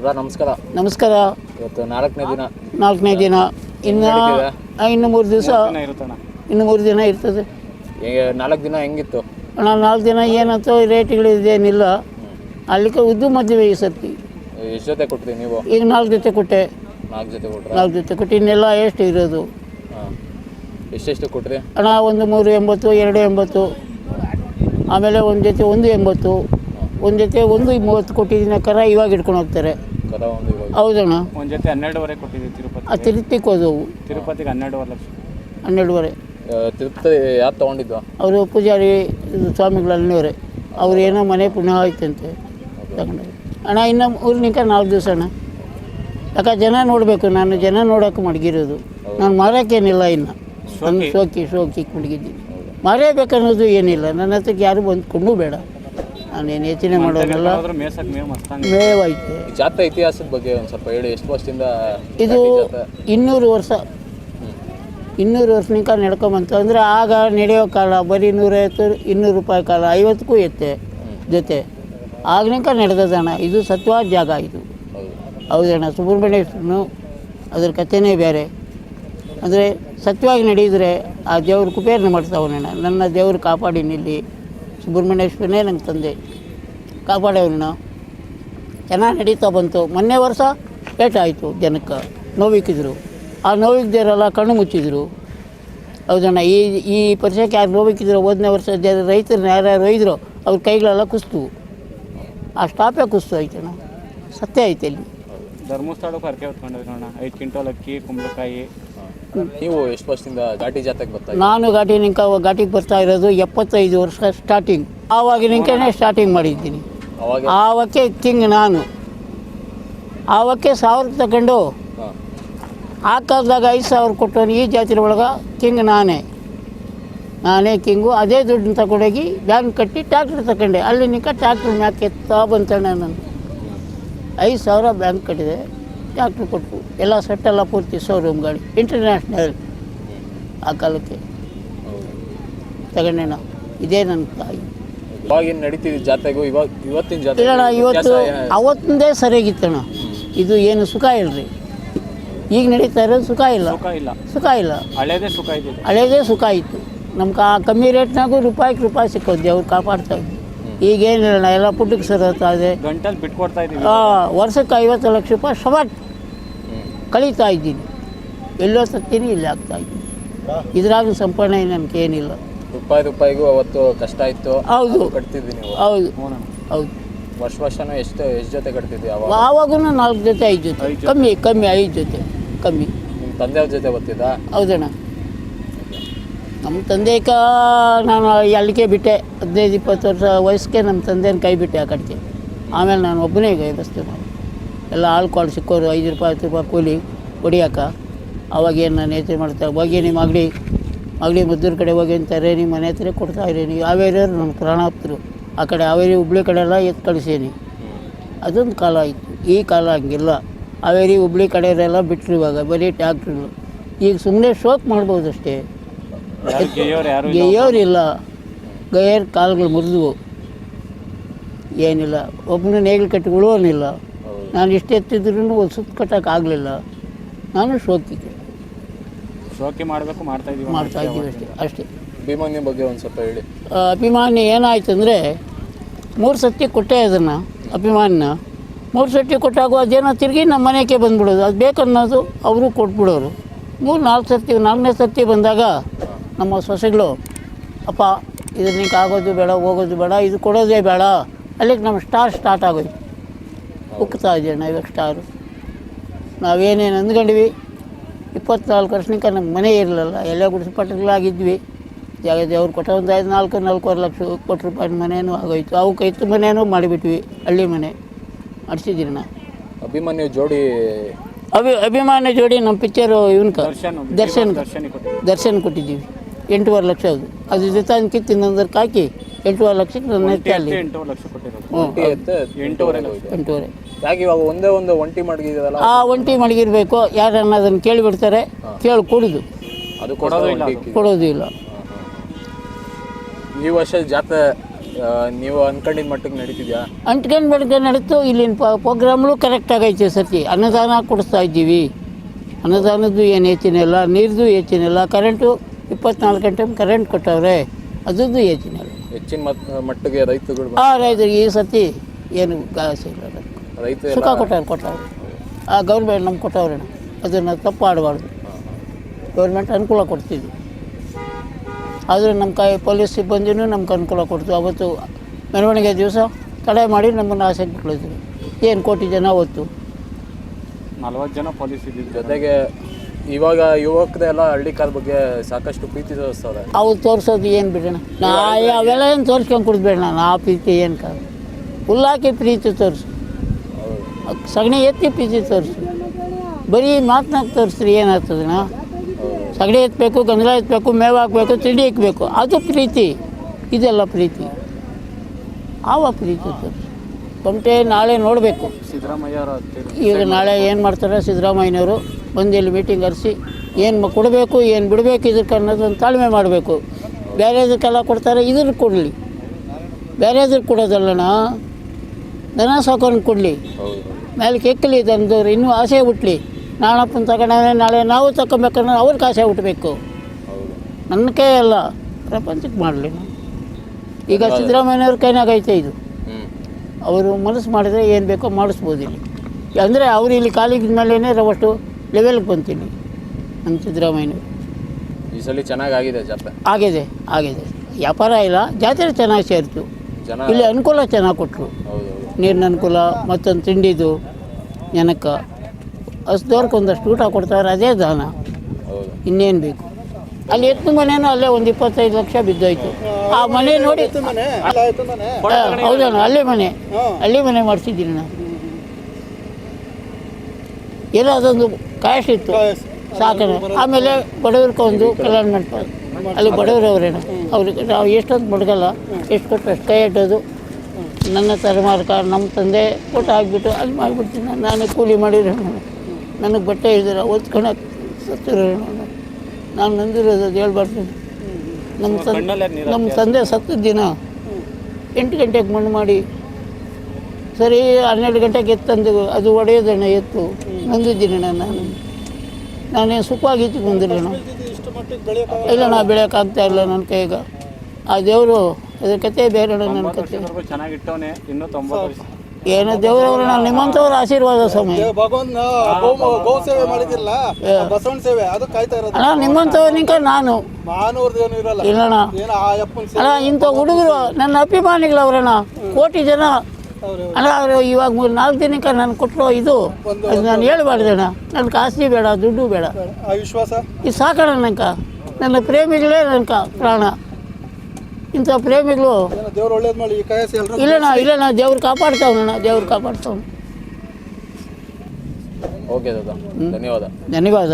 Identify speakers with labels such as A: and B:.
A: ಸದಾ ನಮಸ್ಕಾರ.
B: ನಮಸ್ಕಾರ.
A: ಇವತ್ತು ನಾಲ್ಕನೇ ದಿನ.
B: ನಾಲ್ಕನೇ ದಿನ. ಇನ್ನು ಇನ್ನು ಮೂರು ದಿವಸ ಇನ್ನು ಮೂರು ದಿನ ಇರ್ತದೆ.
A: ನಾಲ್ಕು ದಿನ ಹೆಂಗಿತ್ತು?
B: ಅಣ್ಣ ನಾಲ್ಕು ದಿನ ಏನಂತ ರೇಟ್ಗಳು ಇದೇನಿಲ್ಲ ಅಲ್ಲಿಗೆ ಉದ್ದು ಮದುವೆ ಈ ಸರ್ತಿ.
A: ಎಷ್ಟು ಜೊತೆ ಕೊಟ್ರಿ ನೀವು?
B: ಈಗ ನಾಲ್ಕು ಜೊತೆ ಕೊಟ್ಟೆ.
A: ನಾಲ್ಕು ಜೊತೆ ಕೊಟ್ಟರೆ
B: ನಾಲ್ಕು ಜೊತೆ ಕೊಟ್ಟು ಇನ್ನೆಲ್ಲ ಎಷ್ಟು ಇರೋದು?
A: ಹಾಂ. ಎಷ್ಟೆಷ್ಟು ಕೊಟ್ಟರೆ
B: ಹಣ ಒಂದು ಮೂರು ಎಂಬತ್ತು ಎರಡು ಎಂಬತ್ತು. ಆಮೇಲೆ ಒಂದು ಜೊತೆ ಒಂದು ಎಂಬತ್ತು. ಒಂದು ಜೊತೆ ಒಂದು ಮೂವತ್ತು ಕೊಟ್ಟಿದ್ದಿನ. ಕರ ಇವಾಗ ಇಟ್ಕೊಂಡು ಹೋಗ್ತಾರೆ.
A: ಒಂದು ಇವಾಗ.
B: ಹೌದಣ್ಣ.
C: ಒಂದು ಜೊತೆ ಹನ್ನೆರಡುವರೆ ಕೊಟ್ಟಿದ್ದೀವಿ ತಿರುಪತಿ
B: ಆ ತಿರುಪ್ತಿಗೆ ಹೋದವು.
C: ತಿರುಪತಿಗೆ ಹನ್ನೆರಡುವರೆ ಲಕ್ಷ.
B: ಹನ್ನೆರಡುವರೆ.
A: ತಿರುಪತಿ ಯಾರು ತೊಗೊಂಡಿದ್ದು?
B: ಅವರು ಪೂಜಾರಿ ಇದು ಸ್ವಾಮಿಗಳು ಅಲ್ಲಿನವರೇ ಅವ್ರು ಏನೋ ಮನೆ ಪುಣ್ಯ ಆಯ್ತಂತೆ ತಗೊಂಡೋಗಿ. ಅಣ್ಣ ಇನ್ನು ಊರಿನಿಂಕ ನಾಲ್ಕು ದಿವಸ ಅಣ್ಣ. ಯಾಕೆ ಜನ ನೋಡಬೇಕು ನಾನು ಜನ ನೋಡೋಕೆ ಮಡಗಿರೋದು. ನಾನು ಮಾರೋಕ್ಕೇನಿಲ್ಲ ಇನ್ನು. ನನ್ನ ಶೋಕಿ ಶೋಕಿ ಮಡಗಿದ್ದೀನಿ ಮಾರೇಬೇಕನ್ನೋದು ಏನಿಲ್ಲ. ನನ್ನ ಹತ್ರಕ್ಕೆ ಯಾರು ಬಂದ್ಕೊಂಡು ಬೇಡ. ನಾನೇನು ಯೋಚನೆ
C: ಮಾಡೋದಲ್ಲ.
B: ಮೇವೈತೆ
A: ಜಾತ್ರೆ ಇತಿಹಾಸದ ಬಗ್ಗೆ ಒಂದು ಸ್ವಲ್ಪ ಹೇಳಿ ಎಷ್ಟು ವರ್ಷದಿಂದ
B: ಇದು? ಇನ್ನೂರು ವರ್ಷ. ಇನ್ನೂರು ವರ್ಷನಿಕ ನಡ್ಕೊಂಬಂತು. ಅಂದರೆ ಆಗ ನಡೆಯೋ ಕಾಲ ಬರೀ ನೂರೈವತ್ತು ಇನ್ನೂರು ರೂಪಾಯಿ ಕಾಲ ಐವತ್ತಕ್ಕೂ ಎತ್ತೆ ಜೊತೆ. ಆಗ್ನಿಕ ನಡೆದದಣ್ಣ ಇದು ಸತ್ಯವಾದ ಜಾಗ ಇದು.
A: ಹೌದು.
B: ಹೌದಣ್ಣ ಸುಬ್ರಹ್ಮಣ್ಯೇಶ್ವರನು ಅದ್ರ ಕಥೆನೇ ಬೇರೆ. ಅಂದರೆ ಸತ್ಯವಾಗಿ ನಡೆಯಿದ್ರೆ ಆ ದೇವ್ರ ಕುಪೇರನ ಮಾಡ್ತಾವನಣ್ಣ. ನನ್ನ ದೇವ್ರು ಕಾಪಾಡಿ ನಿಲ್ಲಿ. ಸುಬ್ರಹ್ಮಣ್ಯೇಶ್ವರನೇ ನಂಗೆ ತಂದೆ. ಕಾಪಾಡೋನು ಚೆನ್ನಾಗಿ ನಡೀತಾ ಬಂತು. ಮೊನ್ನೆ ವರ್ಷ ಏಟಾಯಿತು ಜನಕ್ಕೆ. ನೋವಿಕ್ಕಿದ್ರು. ಆ ನೋವಿಕ್ದಿರಲ್ಲ ಕಣ್ಣು ಮುಚ್ಚಿದ್ರು. ಹೌದಣ್ಣ, ಈ ಈ ಪರಿಸರಕ್ಕೆ ಯಾರು ನೋವಿಕ್ಕಿದ್ರು? ಹೋದನೇ ವರ್ಷ ರೈತರನ್ನ ಯಾರ್ಯಾರು ಒಯ್ದ್ರು ಅವ್ರ ಕೈಗಳೆಲ್ಲ ಕುಸ್ತು ಆ ಸ್ಟಾಪೇ ಕುಸ್ತು ಆಯ್ತಣ್ಣ ಸತ್ಯ ಐತೆ ಇಲ್ಲಿ.
C: ಧರ್ಮಸ್ಥಳಕ್ಕೆ ಹರಕೆ ಅಣ್ಣ ಐದು ಕ್ವಿಂಟಲ್ ಅಕ್ಕಿ, ಕುಂಬಳಕಾಯಿ.
A: ನೀವು ಎಷ್ಟು ವರ್ಷದಿಂದ ಘಾಟಿ ಜಾತ್ರೆಗೆ ಬರ್ತಾ
B: ನಾನು ಘಾಟಿ ನಿಂಕ ಘಾಟಿಗೆ ಬರ್ತಾ ಇರೋದು ಎಪ್ಪತ್ತೈದು ವರ್ಷ ಸ್ಟಾರ್ಟಿಂಗ್ ಆವಾಗ ನಿಂಕೇನೆ ಸ್ಟಾರ್ಟಿಂಗ್ ಮಾಡಿದ್ದೀನಿ.
A: ಅವಾಗ
B: ಆವಕ್ಕೆ ಕಿಂಗ್ ನಾನು. ಆವಕ್ಕೆ ಸಾವಿರ ತಗೊಂಡು ಆ ಕಾಲದಾಗ ಐದು ಸಾವಿರ ಕೊಟ್ಟವನು ಈ ಜಾತಿ ಒಳಗೆ ಕಿಂಗ್ ನಾನೇ. ನಾನೇ ಕಿಂಗು ಅದೇ ದುಡ್ಡನ್ನ ತಗೊಂಡೋಗಿ ಬ್ಯಾಂಕ್ ಕಟ್ಟಿ ಟ್ಯಾಕ್ಟ್ರ್ ತಗೊಂಡೆ. ಅಲ್ಲಿ ನಿಂಕ ಟ್ಯಾಕ್ಟ್ರ್ ಮ್ಯಾಕೆ ಎತ್ತಾ ನಾನು. ಐದು ಸಾವಿರ ಬ್ಯಾಂಕ್ ಕಟ್ಟಿದೆ. ಟ್ಯಾಕ್ಟ್ರ್ ಕೊಟ್ಟು ಎಲ್ಲ ಸೆಟ್ಟೆಲ್ಲ ಪೂರ್ತಿ ಶೋರೂಮ್ಗಳು ಗಾಡಿ ಇಂಟರ್ನ್ಯಾಷನಲ್ ಆ ಕಾಲಕ್ಕೆ. ತಗೊಂಡೆ ನಾವು. ಇದೇ ನನ್ನ ತಾಯಿ.
A: ಇವಾಗಿನ ನಡೀತಿದೆ ಜಾತ್ರೆಗೂ ಇವಾಗ ಇವತ್ತಿನ ಜಾತ್ರೆ
B: ಇಲ್ಲಣ್ಣ ಇವತ್ತು ಅವತ್ತಿಂದೇ ಸರಿಯಾಗಿತ್ತಣ್ಣ. ಇದು ಏನು ಸುಖ ಇಲ್ರಿ ಈಗ ನಡೀತಾ ಇರೋದು ಸುಖ ಇಲ್ಲ.
C: ಸುಖ ಇಲ್ಲ.
B: ಸುಖ ಇಲ್ಲ.
C: ಹಳೇದೇ ಸುಖ ಇದೆ.
B: ಹಳೇದೇ ಸುಖ ಇತ್ತು ನಮ್ಗೆ ಆ ಕಮ್ಮಿ ರೇಟ್ನಾಗೂ ರೂಪಾಯಿಗೆ ರೂಪಾಯಿ ಸಿಕ್ಕೋದು ಅವ್ರು ಕಾಪಾಡ್ತಾ ಇದ್ವಿ ಈಗೇನಿಲ್ಲ ಎಲ್ಲ ಪುಟ್ಟಕ್ಕೆ ಸೇರ್ತಾ ಇದೆ.
C: ಗಂಟಲ್ಲಿ ಬಿಟ್ಕೊಡ್ತಾ
B: ಆ, ವರ್ಷಕ್ಕೆ ಐವತ್ತು ಲಕ್ಷ ರೂಪಾಯಿ ಸಮಟ್ ಕಳೀತಾ ಇದ್ದೀನಿ. ಎಲ್ಲೋ ಸತ್ತೀನಿ ಇಲ್ಲಿ ಆಗ್ತಾ ಇದ್ದೀನಿ. ಇದ್ರಾಗ ಸಂಪಾದನೆ ನಮ್ಗೆ ಏನಿಲ್ಲ.
A: ರೂಪಾಯಿ ರೂಪಾಯಿಗೂ ಅವತ್ತು ಕಷ್ಟ ಇತ್ತು.
B: ಹೌದು.
A: ಕಟ್ತಿದ್ದೀನಿ
B: ಹೌದು. ಹೌದು.
A: ವರ್ಷ ವರ್ಷನೂ ಎಷ್ಟು ಎಷ್ಟು ಜೊತೆ ಕಟ್ತಿದ್ವಿ ಅವಾಗ?
B: ಆವಾಗೂ ನಾಲ್ಕು ಜೊತೆ ಐದು ಜೊತೆ. ಕಮ್ಮಿ ಕಮ್ಮಿ ಐದು ಜೊತೆ ಕಮ್ಮಿ.
A: ನಿಮ್ಮ ತಂದೆಯವ್ರ ಜೊತೆ ಗೊತ್ತಿದ್ದ
B: ಹೌದಣ್ಣ. ನಮ್ಮ ತಂದೆಕ ನಾನು ಅಲ್ಲಿಗೆ ಬಿಟ್ಟೆ, ಹದಿನೈದು, ಇಪ್ಪತ್ತು ವರ್ಷ ವಯಸ್ಸಿಗೆ ನಮ್ಮ ತಂದೆನ ಕೈ ಬಿಟ್ಟೆ ಆ ಕಡೆಗೆ. ಆಮೇಲೆ ನಾನು ಒಬ್ಬನೇ ಈಗ ಎದುರಿಸ್ತೀವಿ ನಾವು ಎಲ್ಲ ಆಳ್ಕೊಳು ಸಿಕ್ಕೋರು, ಐದು ರೂಪಾಯಿ, ಹತ್ತು ರೂಪಾಯಿ ಕೂಲಿ ಹೊಡಿಯಾಕ. ಅವಾಗೇನು ನಾನು ಯೋಚನೆ ಮಾಡ್ತಾ, ಹೋಗಿ ನಿಮ್ಮ ಮಗಳಿ ಮಗಳಿ ಮುದ್ದೂರು ಕಡೆ ಹೋಗಿ ಅಂತಾರೆ ನಿಮ್ಮ ಮನೆ ಹತ್ರ ಕೊಡ್ತಾ ಇರೇನಿ ಯಾವ್ಯಾರು ನನ್ನ ಪ್ರಾಣಾಪ್ತರು. ಆ ಕಡೆ ಹಾವೇರಿ ಹುಬ್ಳಿ ಕಡೆ ಎಲ್ಲ ಎತ್ತು ಕಳಿಸೀನಿ. ಅದೊಂದು ಕಾಲ ಆಯಿತು. ಈ ಕಾಲ ಹಂಗಿಲ್ಲ. ಹಾವೇರಿ, ಹುಬ್ಳಿ ಕಡೆಯವರೆಲ್ಲ ಬಿಟ್ಟರು ಇವಾಗ, ಬರೀ ಟ್ಯಾಕ್ಟ್ರುಗಳು. ಈಗ ಸುಮ್ಮನೆ ಶೋಕ್ ಮಾಡ್ಬೋದು ಅಷ್ಟೇ
C: ಯಾರು ಗೆಯ್ಯೋರು ಯಾರು ಇಲ್ಲ.
B: ಗೆಯ್ಯೋರಿಲ್ಲ ಗೈಯರ್ ಕಾಲುಗಳು ಮುರಿದವು. ಏನಿಲ್ಲ. ಒಬ್ಬನ ನೇಗಿಲು ಕಟ್ಟಿ ಉಳುವನಿಲ್ಲ. ನಾನು ಎಷ್ಟು ಎತ್ತಿದ್ರೂ ಒಂದು ಸುತ್ತ ಕಟ್ಟಕ್ಕೆ ಆಗಲಿಲ್ಲ. ನಾನು ಶೋಕಿಗೆ
C: ಶೋಕಿ ಮಾಡಬೇಕು ಮಾಡ್ತಾ ಇದ್ದೀವಿ
B: ಮಾಡ್ತಾ ಇದ್ದೀವಿ ಅಷ್ಟೇ ಅಷ್ಟೇ.
A: ಅಭಿಮಾನಿ ಬಗ್ಗೆ ಒಂದು ಸ್ವಲ್ಪ ಹೇಳಿ.
B: ಅಭಿಮಾನಿ ಏನಾಯ್ತು ಅಂದರೆ ಮೂರು ಸತಿ ಕೊಟ್ಟೆ ಅದನ್ನು ಅಭಿಮಾನಿನ. ಮೂರು ಸತಿ ಕೊಟ್ಟಾಗ ಅದೇನೋ ತಿರುಗಿ ನಮ್ಮ ಮನೆಗೆ ಬಂದ್ಬಿಡೋದು. ಅದು ಬೇಕನ್ನೋದು ಅವರು ಕೊಟ್ಬಿಡೋರು. ಮೂರು ನಾಲ್ಕು ಸರ್ತಿ ನಾಲ್ಕನೇ ಸರ್ತಿ ಬಂದಾಗ ನಮ್ಮ ಸೊಸೆಗಳು ಅಪ್ಪ ಇದನ್ನ ಆಗೋದು ಬೇಡ ಹೋಗೋದು ಬೇಡ ಇದು ಕೊಡೋದೇ ಬೇಡ. ಅಲ್ಲಿಗೆ ನಮ್ಮ ಸ್ಟಾರ್ ಸ್ಟಾರ್ಟ್ ಆಗೋಯ್ತು. ಉಕ್ತಾ ಇದೆಯಣ್ಣ ಇವಾಗ ಸ್ಟಾರು ನಾವೇನೇನು ಅಂದ್ಕೊಂಡ್ವಿ ಇಪ್ಪತ್ನಾಲ್ಕು ವರ್ಷನಿಕ ನಮ್ಮ ಮನೆ ಇರಲಿಲ್ಲ. ಎಲ್ಲ ಗುಡಿಸಿ ಪಟ್ಟಗಳಾಗಿದ್ವಿ ಜಾಗ ದೇವ್ರು ಕೊಟ್ಟ ಒಂದು ಐದು ನಾಲ್ಕು ನಾಲ್ಕೂವರೆ ಲಕ್ಷ ಕೋಟಿ ರೂಪಾಯಿ ಮನೆಯೂ ಆಗೋಯ್ತು. ಅವು ಇತ್ತು ಮನೆಯೂ ಮಾಡಿಬಿಟ್ವಿ ಹಳ್ಳಿ ಮನೆ. ಮಾಡಿಸಿದ್ದೀರಿ ನಾ
A: ಅಭಿಮಾನಿ ಜೋಡಿ
B: ಅಭಿ ಅಭಿಮಾನಿ ಜೋಡಿ ನಮ್ಮ ಪಿಕ್ಚರು ಇವನ್ಕ?
C: ದರ್ಶನ್
B: ದರ್ಶನ
C: ದರ್ಶನ್ ಕೊಟ್ಟಿದ್ದೀವಿ
B: ದರ್ಶನ್ ಕೊಟ್ಟಿದ್ದೀವಿ. ಎಂಟೂವರೆ ಲಕ್ಷ ಅದು. ಅದು ಜೊತೆ ಕಿತ್ತು ಇನ್ನೊಂದಕ್ಕೆ ಹಾಕಿ ಎಂಟೂವರೆ ಲಕ್ಷಕ್ಕೆ ನನ್ನ ಎತ್ತೆ ಅಲ್ಲಿ
C: ಎಂಟೂವರೆ ಲಕ್ಷ ಕೊಟ್ಟಿರೋದು.
B: ಹ್ಞೂ
A: ಒಂಟಿ ಎತ್ತೆ
C: ಎಂಟೂವರೆ
A: ಹೋಯ್ತು.
B: ಎಂಟೂವರೆ.
A: ಯಾಕೆ ಇವಾಗ ಒಂದೇ ಒಂದು ಒಂಟಿ ಮಡಗಿದಲ್ಲ
B: ಆ ಒಂಟಿ ಮಡಗಿರ್ಬೇಕು. ಯಾರನ್ನ ಅದನ್ನು ಕೇಳಿಬಿಡ್ತಾರೆ ಕೇಳಿ ಕೊಡುದು.
A: ಅದು ಕೊಡೋದು ಇಲ್ಲ
B: ಕೊಡೋದು ಇಲ್ಲ.
A: ಈ ವರ್ಷ ಜಾತ್ರೆ ಆ, ನೀವು ಅನ್ಕೊಂಡಿದ ಮಟ್ಟಿಗೆ ನಡೀತಿದ್ಯಾ?
B: ಅಂಟ್ಕೊಂಡು ಬೆಳಗ್ಗೆ ನಡೀತು. ಇಲ್ಲಿನ ಪ್ರೋಗ್ರಾಮ್ಗಳು ಕರೆಕ್ಟ್ ಆಗೈತೆ ಸರ್ತಿ. ಅನ್ನದಾನ ಕೊಡಿಸ್ತಾ ಇದ್ದೀವಿ. ಅನ್ನದಾನದ್ದು ಏನು ಹೆಚ್ಚಿನ ಇಲ್ಲ ನೀರ್ದು ಹೆಚ್ಚಿನ ಇಲ್ಲ ಕರೆಂಟು ಇಪ್ಪತ್ನಾಲ್ಕು ಗಂಟೆ ಕರೆಂಟ್ ಕೊಟ್ಟವ್ರೆ ಅದೊಂದು ಯೋಜನೆ
A: ಹೆಚ್ಚಿನ ಮಟ್ಟಿಗೆ ರೈತರುಗಳು
B: ಆ ರೈತರಿಗೆ ಈ ಸತಿ ಏನು ಕಾಸು.
A: ರೈತ
B: ಸುಖ ಕೊಟ್ಟವ್ರು ಕೊಟ್ಟವ್ರು. ಆ ಗೌರ್ಮೆಂಟ್ ನಮ್ಗೆ ಕೊಟ್ಟವ್ರೆ ಅದನ್ನು ತಪ್ಪು ಆಡಬಾರ್ದು. ಗೌರ್ಮೆಂಟ್ ಅನುಕೂಲ ಕೊಡ್ತಿದ್ವಿ. ಆದರೆ ನಮ್ಮ ಕೈ ಪೊಲೀಸ್ ಸಿಬ್ಬಂದಿನೂ ನಮ್ಗೆ ಅನುಕೂಲ ಕೊಡ್ತು. ಅವತ್ತು ಮೆರವಣಿಗೆ ದಿವಸ ತಡೆ ಮಾಡಿ ನಮ್ಮನ್ನು ಆಸೆ ಬಿಟ್ಕೊಳ್ತೀವಿ ಏನು ಕೋಟಿ ಜನ ಅವತ್ತು
C: ನಲ್ವತ್ತು ಜನ ಪೊಲೀಸ್ ಇದ್ದಿದ್ದು
A: ಜೊತೆಗೆ ಇವಾಗ ಯುವಕದೆಲ್ಲ ಹಳ್ಳಿ ಕಾಲ ಬಗ್ಗೆ ಸಾಕಷ್ಟು ಪ್ರೀತಿ ತೋರಿಸ್ತಾರೆ.
B: ಅವ್ರು ತೋರಿಸೋದು ಏನು ಬಿಡೋಣ? ನಾ ಅವೆಲ್ಲ ಏನು ತೋರಿಸ್ಕೊಂಡು ಕುಡ್ಬೇಡ ನಾನು ಆ ಪ್ರೀತಿ ಏನು ಕಾಲ ಹುಲ್ಲಾಕಿ ಪ್ರೀತಿ ತೋರಿಸು. ಸಗಣಿ ಎತ್ತಿ ಪ್ರೀತಿ ತೋರಿಸು. ಬರೀ ಮಾತನಾಗ ತೋರಿಸ್ರಿ ಏನಾಗ್ತದಣ್ಣ? ಸಗಣಿ ಎತ್ತಬೇಕು ಗಂಧ ಎತ್ತಬೇಕು ಮೇವು ಹಾಕಬೇಕು ತಿಂಡಿ ಇಕ್ಬೇಕು. ಅದು ಪ್ರೀತಿ. ಇದೆಲ್ಲ ಪ್ರೀತಿ. ಆವ ಪ್ರೀತಿ ತೋರಿಸು. ಕೊಮಟೆ ನಾಳೆ ನೋಡಬೇಕು.
C: ಸಿದ್ದರಾಮಯ್ಯ
B: ಈಗ ನಾಳೆ ಏನು ಮಾಡ್ತಾರೆ ಸಿದ್ದರಾಮಯ್ಯನವರು? ಬಂದು ಇಲ್ಲಿ ಮೀಟಿಂಗ್ ಕರೆಸಿ ಏನು ಕೊಡಬೇಕು ಏನು ಬಿಡಬೇಕು ಇದಕ್ಕೆ ಅನ್ನೋದನ್ನು ತಾಳ್ಮೆ ಮಾಡಬೇಕು. ಬೇರೆದಕ್ಕೆಲ್ಲ ಕೊಡ್ತಾರೆ ಇದ್ರ ಕೊಡಲಿ. ಬೇರೆದಕ್ಕೆ ಕೊಡೋದಲ್ಲಣ್ಣ ದನ ಸಾಕೋನ್ ಕೊಡಲಿ. ಮೇಲೆ ಕೆಕ್ಕಲಿ ತಂದವ್ರು ಇನ್ನೂ ಆಸೆ ಹುಟ್ಲಿ. ನಾಳಪ್ಪನ ತಗೊಂಡವೇ ನಾಳೆ ನಾವು ತಗೊಬೇಕನ್ನೋ ಅವ್ರಿಗೆ ಆಸೆ ಹುಟ್ಟಬೇಕು ನನ್ನ ಕೈ ಅಲ್ಲ ಪ್ರಪಂಚಕ್ಕೆ ಮಾಡಲಿ ಈಗ ಸಿದ್ದರಾಮಯ್ಯನವ್ರ ಕೈನಾಗೈತೆ ಇದು. ಅವರು ಮನಸ್ಸು ಮಾಡಿದ್ರೆ ಏನು ಬೇಕೋ ಮಾಡಿಸ್ಬೋದು ಇಲ್ಲಿ. ಅಂದರೆ ಅವ್ರು ಇಲ್ಲಿ ಕಾಲಿಗೆ ಮೇಲೇ ರವಷ್ಟು ಲೆವೆಲ್ಗೆ ಬಂತೀನಿ ನಮ್ಮ ಸಿದ್ದರಾಮಯ್ಯನವರು.
A: ಈ ಸಲ ಚೆನ್ನಾಗಿ ಆಗಿದೆ ಜಾತ್ರೆ?
B: ಆಗಿದೆ ಆಗಿದೆ. ವ್ಯಾಪಾರ ಇಲ್ಲ ಜಾತ್ರೆ ಚೆನ್ನಾಗಿ ಸೇರಿತು.
A: ಜನ
B: ಇಲ್ಲಿ ಅನುಕೂಲ ಚೆನ್ನಾಗಿ ಕೊಟ್ಟರು
A: ಹೌದು
B: ನೀರಿನ ಅನುಕೂಲ ಮತ್ತೊಂದು ತಿಂಡಿದು ಜನಕ್ಕೆ ಹಸ್ದವ್ರಿಗೆ ಒಂದಷ್ಟು ಊಟ ಕೊಡ್ತಾರೆ ಅದೇ ದಾನ.
A: ಹೌದು.
B: ಇನ್ನೇನು ಬೇಕು? ಅಲ್ಲಿ ಎತ್ತು ಮನೇನು ಅಲ್ಲೇ ಒಂದು ಇಪ್ಪತ್ತೈದು ಲಕ್ಷ ಬಿದ್ದೋಯ್ತು. ಆ ಮನೆ ನೋಡಿ ಹಾ, ಹೌದಣ್ಣ ಅಲ್ಲೇ ಮನೆ. ಅಲ್ಲೇ ಮನೆ ಮಾಡಿಸಿದ್ದೀನಿ ನಾನು. ಏನೋ ಅದೊಂದು ಕಾಸ್ಟ್ ಇತ್ತು ಸಾಕಣ ಆಮೇಲೆ ಬಡವ್ರಿಗೆ ಒಂದು ಕಲ್ಯಾಣ ಮಂಟಪ. ಅಲ್ಲಿ ಬಡವರು ಅವರೇನ ಅವ್ರಿಗೆ ನಾವು ಎಷ್ಟೊಂದು ಬಡ್ಗಲ್ಲ ಎಷ್ಟು ಕೊಟ್ಟು ಅಷ್ಟು ಕೈ ಇಟ್ಟೋದು ನನ್ನ ತಲೆಮಾರ್ಕ ನಮ್ಮ ತಂದೆ ಕೊಟ್ಟು ಹಾಕ್ಬಿಟ್ಟು ಅಲ್ಲಿ ಮಾಡಿಬಿಡ್ತೀನಿ ನಾನು. ಕೂಲಿ ಮಾಡಿರೋ ನನಗೆ ಬಟ್ಟೆ ಇದ್ದೀರ ಓದ್ಕೊಳಕ್ಕೆ ಸತ್ತಿರೋ ನಾನು ನಂದಿರೋದು ಅದು ಹೇಳ್ಬಾರ್ದು. ನಮ್ಮ ತಂದೆ ನಮ್ಮ ತಂದೆ ಸತ್ತ ದಿನ ಎಂಟು ಗಂಟೆಗೆ ಮಣ್ಣು ಮಾಡಿ ಸರಿ ಹನ್ನೆರಡು ಗಂಟೆಗೆ ಎತ್ತಂದು ಅದು ಒಡೆಯೋದಣ್ಣ ಎತ್ತು. ನಂದಿದ್ದೀನಿ ನಾನು. ನಾನೇನು ಸುಖವಾಗಿ ಇತ್ತು ಬಂದಿರೋಣ ಇಲ್ಲ ನಾ ಬೆಳೆಯೋಕ್ಕಾಗ್ತಾ ಇಲ್ಲ ನನ್ನ ಕೈಗ. ಆ ದೇವರು ಅದ್ರ ಕತೆ ಬೇರೆ ನನ್ನ ಕತೆ. ಏನೋ ದೇವರವ್ರು ನಾನು ನಿಮ್ಮಂಥವ್ರ ಆಶೀರ್ವಾದ ಸ್ವಾಮಿ.
D: ಭಗವಂತ ಗೋ ಗೋ ಮಾಡಿದಿಲ್ಲ ಬಸವಣ್ಣ ಸೇವೆ ಅದು ಕಾಯ್ತಾ ಇರೋದು.
B: ಅಣ್ಣ ನಿಮ್ಮಂಥವ್ರನಿಕ ನಾನು. ಇಲ್ಲಣ್ಣ ಅಣ್ಣ. ಇಂಥ ಹುಡುಗರು ನನ್ನ ಅಭಿಮಾನಿಗಳವ್ರಣ್ಣ. ಕೋಟಿ ಜನ ಅಣ್ಣ ಅವರು ಇವಾಗ ಮೂರು ನಾಲ್ಕು ದಿನಕ್ಕೆ ನಾನು ಕೊಟ್ಟರು ಇದು. ಅದು ನಾನು ಹೇಳ್ಬಾರ್ದಣ್ಣ ನನ್ನ ಆಸ್ತಿ ಬೇಡ ದುಡ್ಡು ಬೇಡ.
D: ಆ ವಿಶ್ವಾಸ?
B: ಇದು ಸಾಕಣ ನನಕ ನನ್ನ ಪ್ರೇಮಿಗಳೇ ನನಕ ಪ್ರಾಣ. ಇಂಥ ಪ್ರೇಮಿಗಳು.
D: ಏನೋ ದೇವ್ರು ಒಳ್ಳೇದ್ ಮಾಡಿ ಈ ಕಾಯಸಿ
B: ಇಲ್ಲಣ್ಣ ಇಲ್ಲಣ್ಣ ದೇವ್ರು ಕಾಪಾಡ್ತಾವಣ್ಣ ದೇವ್ರು ಕಾಪಾಡ್ತಾವ್
A: ಓಕೆ ದಾದಾ ಧನ್ಯವಾದ.
B: ಧನ್ಯವಾದ.